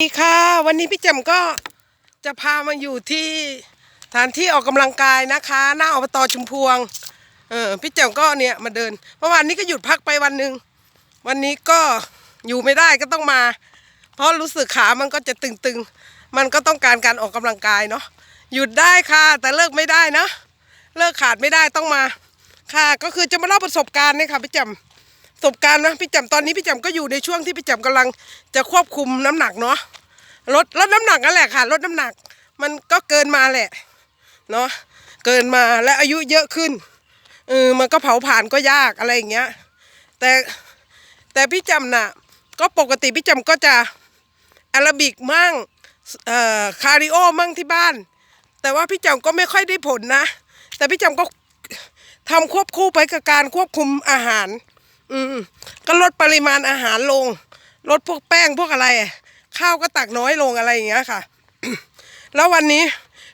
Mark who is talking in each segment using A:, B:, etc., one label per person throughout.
A: สวัสดีค่ะ วันนี้พี่แจ่มก็จะพามาอยู่ที่สถานที่ออกกำลังกายนะคะ หน้าอบตชุมพวง เออพี่แจ่มก็เนี่ยมาเดินเมื่อวานนี้ก็หยุดพักไปวันหนึ่งวันนี้ก็อยู่ไม่ได้ก็ต้องมา เพราะรู้สึกขามันก็จะตึงๆ มันก็ต้องการการออกกำลังกายเนาะหยุดได้ค่ะ แต่เลิกไม่ได้นะเลิกขาดไม่ได้ต้องมา ค่ะก็คือจะมาเล่าประสบการณ์เนี่ยค่ะพี่แจ่ม ประสบการณ์นะพี่แจำตอนนี้พี่แจำก็อยู่ในช่วงที่พี่แจำกำลังจะควบคุมน้ำหนักเนาะลดลดน้ำหนักนั่นแหละค่ะลดน้ำหนัก มันก็เกินมาแหละเนาะเกินมาและอายุเยอะขึ้นเออมันก็เผาผ่านก็ยากอะไรอย่างเงี้ย แต่แต่พี่จำน่ะ ก็ปกติพี่จำก็จะแอโรบิกมั่งเอ่อคาริโอมั่งที่บ้าน แต่ว่าพี่จำก็ไม่ค่อยได้ผลนะ แต่พี่จำก็ทำควบคู่ไปกับการควบคุมอาหาร อืมก็ลดปริมาณอาหารลง ลดพวกแป้งพวกอะไร ข้าวก็ตักน้อยลงอะไรอย่างเงี้ยค่ะ แล้ววันนี้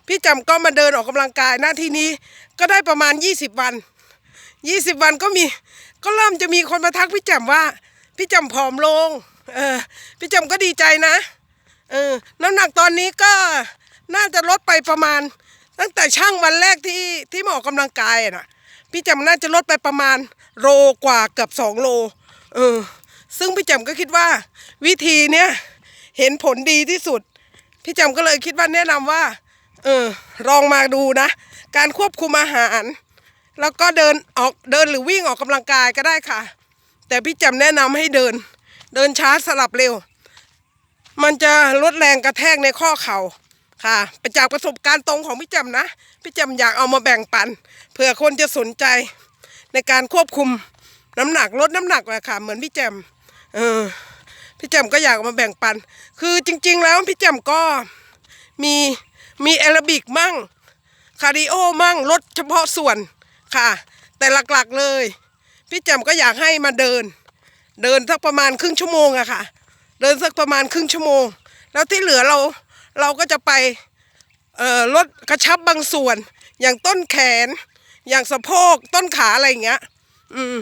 A: พี่จำก็มาเดินออกกำลังกายหน้าที่นี้ก็ได้ประมาณ 20 วัน 20 วันก็มีก็เริ่มจะมีคนมาทักพี่จำว่า พี่จำผอมลง เออ พี่จำก็ดีใจนะเออน้ำหนักตอนนี้ก็น่าจะลดไปประมาณ ตั้งแต่ช่างวันแรกที่ที่มาออกกำลังกายอะนะ พี่จำน่าจะลดไปประมาณโลกว่าเกือบสองโลเออซึ่งพี่จำก็คิดว่า วิธีเนี้ยเห็นผลดีที่สุด พี่จำก็เลยคิดว่าแนะนำว่า เออลองมาดูนะ การควบคุมอาหาร แล้วก็เดินออกเดินหรือวิ่งออกกำลังกายก็ได้ค่ะ แต่พี่จำแนะนำให้เดิน เดินช้าสลับเร็ว มันจะลดแรงกระแทกในข้อเข่า ค่ะไปจากประสบการณ์ตรงของพี่แจำนะ พี่แจำอยากเอามาแบ่งปันเผื่อคนจะสนใจในการควบคุมน้ำหนักลดน้ำหนักแหละค่ะ เหมือนพี่แจมเออพี่แจมก็อยากเอามาแบ่งปัน คือจริง ๆ แล้วพี่แจมก็มีมีแอโรบิกมั่งคาร์ดิโอมั่งลดเฉพาะส่วนค่ะ แต่หลักๆเลย พี่แจมก็อยากให้มาเดิน เดินสักประมาณครึ่งชั่วโมงอะค่ะ เดินสักประมาณครึ่งชั่วโมง แล้วที่เหลือเรา เราก็จะไปลดกระชับบางส่วน อย่างต้นแขน อย่างสะโพกต้นขาอะไรอย่างเงี้ยอืม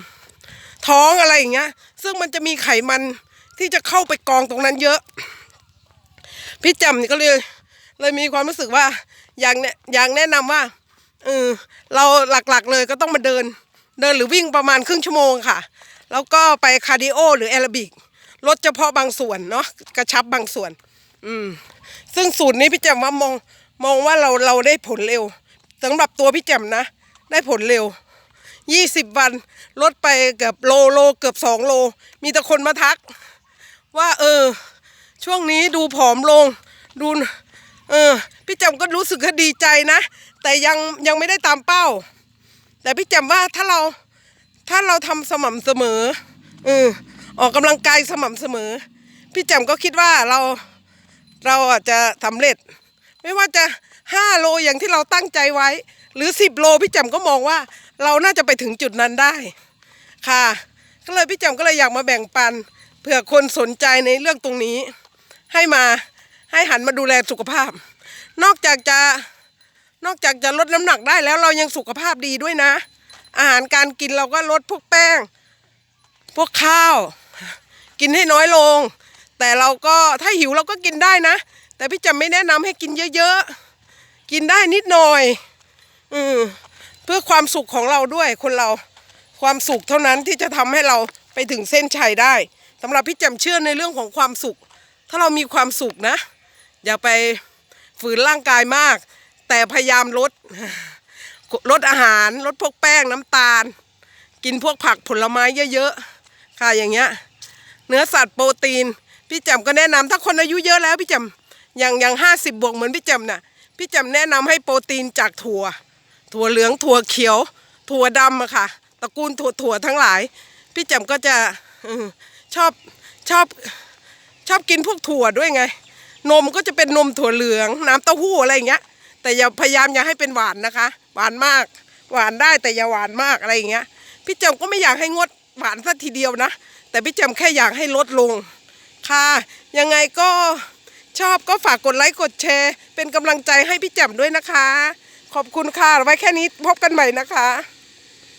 A: ท้องอะไรอย่างเงี้ย ซึ่งมันจะมีไขมันที่จะเข้าไปกองตรงนั้นเยอะ พี่จำนี่ก็เลยเลยมีความรู้สึกว่าอย่างเนี้ยอย่างแนะนำว่าเออเราหลักๆเลยก็ต้องมาเดิน เดินหรือวิ่งประมาณครึ่งชั่วโมงค่ะ แล้วก็ไปคาร์ดิโอหรือแอโรบิกลดเฉพาะบางส่วนเนาะกระชับบางส่วน อืม ซึ่งสูตรนี้พี่แจ่มว่ามองมองว่าเราเราได้ผลเร็วสำหรับตัวพี่แจ่มนะ ได้ผลเร็วยี่สิบวันลดไปเกือบโลโลเกือบสองโล มีแต่คนมาทัก ว่า เออ ช่วงนี้ดูผอมลง ดู เออ พี่แจ่มก็รู้สึกดีใจนะ แต่ยังยังไม่ได้ตามเป้า แต่พี่แจ่มว่าถ้าเราถ้าเราทำสม่ำเสมอเออออกกำลังกายสม่ำเสมอ พี่แจ่มก็คิดว่าเรา เราอาจจะสำเร็จ ไม่ว่าจะห้าโลอย่างที่เราตั้งใจไว้ หรือสิบโลพี่แจ่มก็มองว่า เราน่าจะไปถึงจุดนั้นได้ค่ะ ก็เลยพี่แจ่มก็เลยอยากมาแบ่งปันเผื่อคนสนใจในเรื่องตรงนี้ ให้มาให้หันมาดูแลสุขภาพ นอกจากจะนอกจากจะลดน้ำหนักได้แล้วเรายังสุขภาพดีด้วยนะ อาหารการกินเราก็ลดพวกแป้ง พวกข้าว กินให้น้อยลง แต่เราก็ถ้าหิวเราก็กินได้นะ แต่พี่จะไม่แนะนำให้กินเยอะๆ กินได้นิดหน่อย อืมเพื่อความสุขของเราด้วยคนเราความสุขเท่านั้นที่จะทำให้เราไปถึงเส้นชัยได้สำหรับพี่แจำเชื่อในเรื่องของความสุข ถ้าเรามีความสุขนะ อย่าไปฝืนร่างกายมาก แต่พยายามลดลดอาหารลดพวกแป้งน้ำตาล กินพวกผักผลไม้เยอะๆค่ะอย่างเงี้ย เนื้อสัตว์โปรตีน พี่แจำก็แนะนำถ้าคนอายุเยอะแล้วพี่แจำอย่างอย่างห้าสิบบวกเหมือนพี่แจำน่ะพี่แจำแนะนำให้โปรตีนจากถั่ว ถั่วเหลืองถั่วเขียว ถั่วดำอะค่ะตระกูลถั่วถั่วทั้งหลาย พี่แจำก็จะอชอบชอบชอบกินพวกถั่วด้วยไง นมก็จะเป็นนมถั่วเหลือง น้ำเต้าหู้อะไรอย่างเงี้ย แต่อย่าพยายามอย่าให้เป็นหวานนะคะ หวานมาก หวานได้แต่อย่าหวานมากอะไรอย่างเงี้ย พี่แจำก็ไม่อยากให้งดหวานสักทีเดียวนะ แต่พี่แจำแค่อยากให้ลดลง ค่ะ ยังไงก็ชอบก็ฝากกดไลค์กดแชร์ เป็นกำลังใจให้พี่แจ่มด้วยนะคะ ขอบคุณค่ะ ไว้แค่นี้พบกันใหม่นะคะ